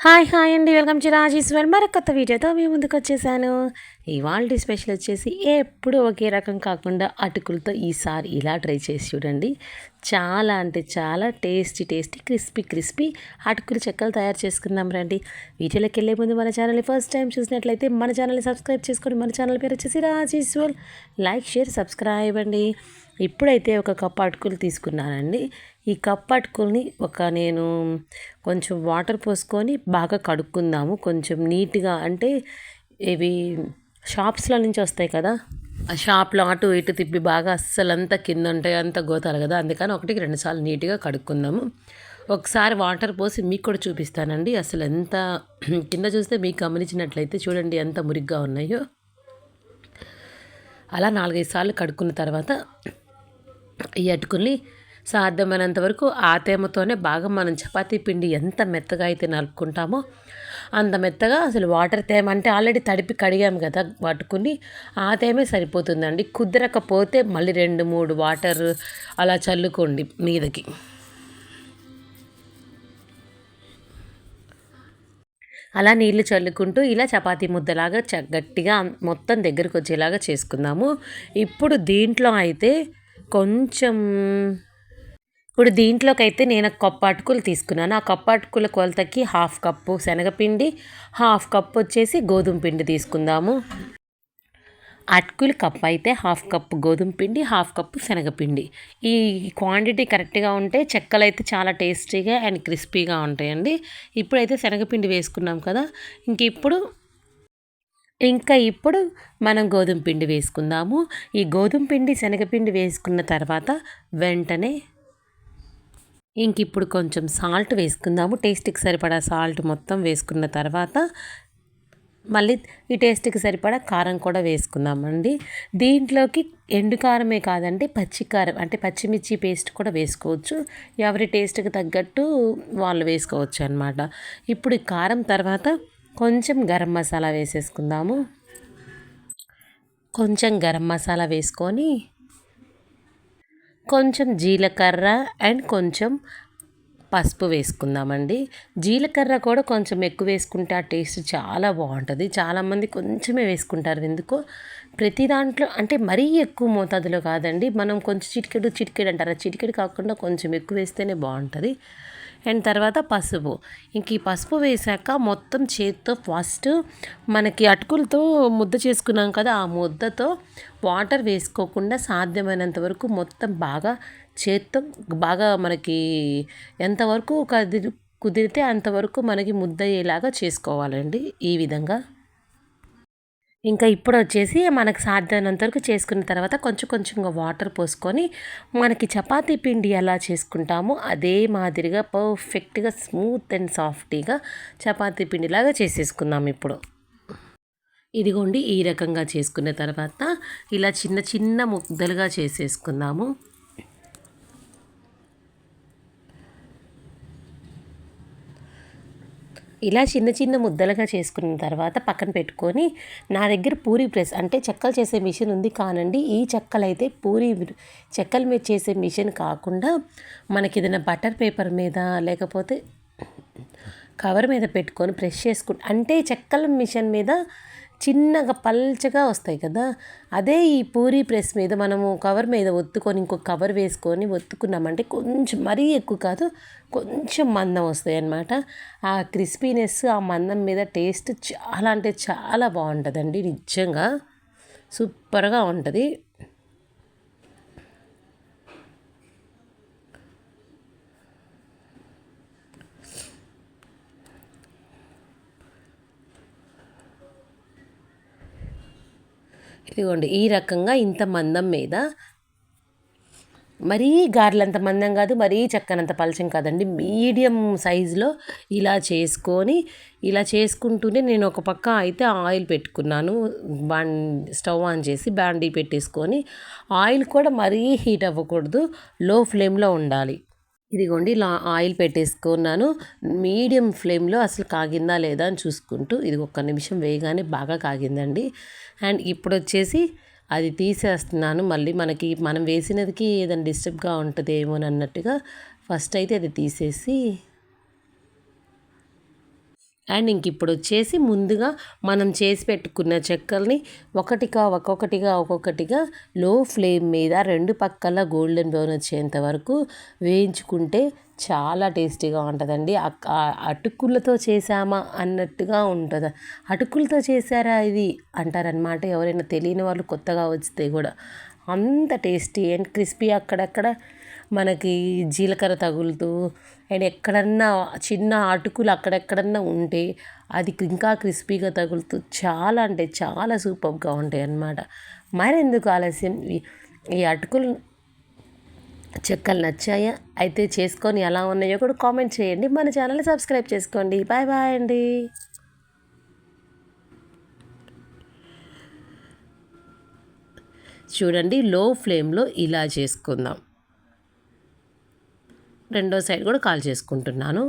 Hi hi అండి. Welcome to Rajeshwar మరొక కొత్త వీడియోతో మీ ముందుకు వచ్చేసాను. ఇవాళ స్పెషల్ వచ్చేసి ఎప్పుడు ఒకే రకం కాకుండా అటుకులతో ఈసారి ఇలా ట్రై చేసి చూడండి. చాలా అంటే చాలా టేస్టీ టేస్టీ క్రిస్పీ క్రిస్పీ అటుకులు చెక్కలు తయారు చేసుకుందాం రండి. వీడియోలోకి వెళ్ళే ముందు మన ఛానల్ని ఫస్ట్ టైం చూసినట్లయితే మన ఛానల్ని సబ్స్క్రైబ్ చేసుకోండి మన ఛానల్ పేరు వచ్చేసి రాజేశ్వర్ లైక్ షేర్ సబ్స్క్రైబ్ అండి. ఇప్పుడైతే ఒక కప్పు అటుకులు తీసుకున్నానండి. ఈ కప్ అటుకుల్ని ఒక నేను కొంచెం వాటర్ పోసుకొని బాగా కడుక్కుందాము. కొంచెం నీట్గా అంటే ఇవి షాప్స్లో నుంచి వస్తాయి కదా ఆ షాప్లో అటు ఇటు తిప్పి బాగా అస్సలు అంతా కింద ఉంటాయి అంత గోతాలు కదా. అందుకని ఒకటికి రెండుసార్లు నీట్గా కడుక్కుందాము. ఒకసారి వాటర్ పోసి మీకు కూడా చూపిస్తానండి. అసలు ఎంత కింద చూస్తే మీకు గమనించినట్లయితే చూడండి ఎంత మురిగ్గా ఉన్నాయో. అలా నాలుగైదు సార్లు కడుక్కున్న తర్వాత ఈ అటుకుల్ని సాధ్యమైనంత వరకు ఆ తేమతోనే బాగా మనం చపాతీ పిండి ఎంత మెత్తగా అయితే నలుపుకుంటామో అంత మెత్తగా అసలు వాటర్ తేమ అంటే ఆల్రెడీ తడిపి కడిగాము కదా పట్టుకుని ఆ తేమే సరిపోతుందండి. కుదరకపోతే మళ్ళీ రెండు మూడు వాటర్ అలా చల్లుకోండి మీదకి. అలా నీళ్ళు చల్లుకుంటూ ఇలా చపాతీ ముద్దలాగా గట్టిగా మొత్తం దగ్గరకు వచ్చేలాగా చేసుకుందాము. ఇప్పుడు దీంట్లో అయితే కొంచెం ఇప్పుడు దీంట్లోకైతే నేను కప్పు అటుకులు తీసుకున్నాను. ఆ కప్పు అటుకుల కొలతకి హాఫ్ కప్పు శనగపిండి హాఫ్ కప్పు వచ్చేసి గోధుమ పిండి తీసుకుందాము. అటుకులు కప్పు అయితే హాఫ్ కప్పు గోధుమ పిండి హాఫ్ కప్పు శనగపిండి. ఈ క్వాంటిటీ కరెక్ట్గా ఉంటే చెక్కలు అయితే చాలా టేస్టీగా అండ్ క్రిస్పీగా ఉంటాయండి. ఇప్పుడైతే శనగపిండి వేసుకున్నాం కదా ఇంక ఇప్పుడు ఇంకా ఇప్పుడు మనం గోధుమ పిండి వేసుకుందాము. ఈ గోధుమ పిండి శనగపిండి వేసుకున్న తర్వాత వెంటనే ఇంక ఇప్పుడు కొంచెం సాల్ట్ వేసుకుందాము. టేస్ట్కి సరిపడా సాల్ట్ మొత్తం వేసుకున్న తర్వాత మళ్ళీ ఈ టేస్ట్కి సరిపడా కారం కూడా వేసుకుందామండి. దీంట్లోకి ఎండు కారమే కాదండి పచ్చికారం అంటే పచ్చిమిర్చి పేస్ట్ కూడా వేసుకోవచ్చు. ఎవరి టేస్ట్కి తగ్గట్టు వాళ్ళు వేసుకోవచ్చు అనమాట ఇప్పుడు కారం తర్వాత కొంచెం గరం మసాలా వేసేసుకుందాము. కొంచెం గరం మసాలా వేసుకొని కొంచెం జీలకర్ర అండ్ కొంచెం పసుపు వేసుకుందామండి. జీలకర్ర కూడా కొంచెం ఎక్కువ వేసుకుంటే ఆ టేస్ట్ చాలా బాగుంటుంది. చాలామంది కొంచెమే వేసుకుంటారు ఎందుకు ప్రతి దాంట్లో అంటే మరీ ఎక్కువ మోతాదులో కాదండి. మనం కొంచెం చిటికెడు చిటికెడు అంటారు. ఆ చిటికెడు కాకుండా కొంచెం ఎక్కువ వేస్తేనే బాగుంటుంది. అండ్ తర్వాత పసుపు. ఇంక ఈ పసుపు వేసాక మొత్తం చేత్తో ఫస్ట్ మనకి అటుకులతో ముద్ద చేసుకున్నాం కదా ఆ ముద్దతో వాటర్ వేసుకోకుండా సాధ్యమైనంత వరకు మొత్తం బాగా చేత్తో బాగా మనకి ఎంతవరకు కదిరి కుదిరితే అంతవరకు మనకి ముద్ద అయ్యేలాగా చేసుకోవాలండి ఈ విధంగా. ఇంకా ఇప్పుడు వచ్చేసి మనకు సాధ్యమైనంత వరకు చేసుకున్న తర్వాత కొంచెం కొంచెంగా వాటర్ పోసుకొని మనకి చపాతీ పిండి ఎలా చేసుకుంటామో అదే మాదిరిగా పర్ఫెక్ట్గా స్మూత్ అండ్ సాఫ్టీగా చపాతీ పిండిలాగా చేసేసుకుందాం ఇప్పుడు. ఇదిగోండి ఈ రకంగా చేసుకున్న తర్వాత ఇలా చిన్న చిన్న ముద్దలుగా చేసేసుకుందాము. ఇలా చిన్న చిన్న ముద్దలుగా చేసుకున్న తర్వాత పక్కన పెట్టుకొని నా దగ్గర పూరి ప్రెస్ అంటే చెక్కలు చేసే మిషన్ ఉంది కానండి ఈ చెక్కలు అయితే పూరి చెక్కలు మీద చేసే మిషన్ కాకుండా మనకి ఏదైనా బటర్ పేపర్ మీద లేకపోతే కవర్ మీద పెట్టుకొని ప్రెస్ చేసుకుంటే అంటే చెక్కల మిషన్ మీద చిన్నగా పల్చగా వస్తాయి కదా. అదే ఈ పూరీ ప్రెస్ మీద మనము కవర్ మీద ఒత్తుకొని ఇంకొక కవర్ వేసుకొని ఒత్తుకున్నామంటే కొంచెం మరీ ఎక్కువ కాదు కొంచెం మందం వస్తాయి అన్నమాట. ఆ క్రిస్పీనెస్ ఆ మందం మీద టేస్ట్ చాలా అంటే చాలా బాగుంటుందండి నిజంగా. సూపర్గా ఉంటుంది. ఇదిగోండి ఈ రకంగా ఇంత మందం మీద మరీ గారెలంత మందం కాదు మరీ చక్కనంత పలచం కాదండి. మీడియం సైజులో ఇలా చేసుకొని ఇలా చేసుకుంటూనే నేను ఒక పక్క అయితే ఆయిల్ పెట్టుకున్నాను. బాండ్ స్టవ్ ఆన్ చేసి బాండీ పెట్టేసుకొని ఆయిల్ కూడా మరీ హీట్ అవ్వకూడదు లో ఫ్లేమ్లో ఉండాలి. ఇదిగోండి ఇలా ఆయిల్ పెట్టేసుకున్నాను. మీడియం ఫ్లేమ్లో అసలు కాగిందా లేదా అని చూసుకుంటూ ఇది ఒక్క నిమిషం వేయగానే బాగా కాగిందండి. అండ్ ఇప్పుడు వచ్చేసి అది తీసేస్తున్నాను. మళ్ళీ మనకి మనం వేసినదికి ఏదైనా డిస్టర్బ్గా ఉంటుందేమో అన్నట్టుగా ఫస్ట్ అయితే అది తీసేసి అండ్ ఇంక ఇప్పుడు వచ్చేసి ముందుగా మనం చేసి పెట్టుకున్న చెక్కల్ని ఒకటిగా ఒక్కొక్కటిగా ఒక్కొక్కటిగా లో ఫ్లేమ్ మీద రెండు పక్కల గోల్డెన్ బ్రౌన్ వచ్చేంత వరకు వేయించుకుంటే చాలా టేస్టీగా ఉంటుందండి. అటుకులతో చేసామా అన్నట్టుగా ఉంటుంది. అటుకులతో చేశారా ఇది అంటారనమాట ఎవరైనా తెలియని వాళ్ళు కొత్తగా వస్తే కూడా అంత టేస్టీ అండ్ క్రిస్పీ అక్కడక్కడ మనకి జీలకర్ర తగులుతూ అండ్ ఎక్కడన్నా చిన్న అటుకులు అక్కడెక్కడన్నా ఉంటే అది ఇంకా క్రిస్పీగా తగులుతూ చాలా అంటే చాలా సూపర్గా ఉంటాయి అన్నమాట. మరెందుకు ఆలస్యం? ఈ అటుకులు చెక్కలు నచ్చాయా? అయితే చేసుకొని ఎలా ఉన్నాయో కూడా కామెంట్ చేయండి. మన ఛానల్ని సబ్స్క్రైబ్ చేసుకోండి. బాయ్ బాయ్ అండి. చూడండి లో ఫ్లేమ్లో ఇలా చేసుకుందాం. రెండో సైడ్ కూడా కాల్ చేసుకుంటున్నాను.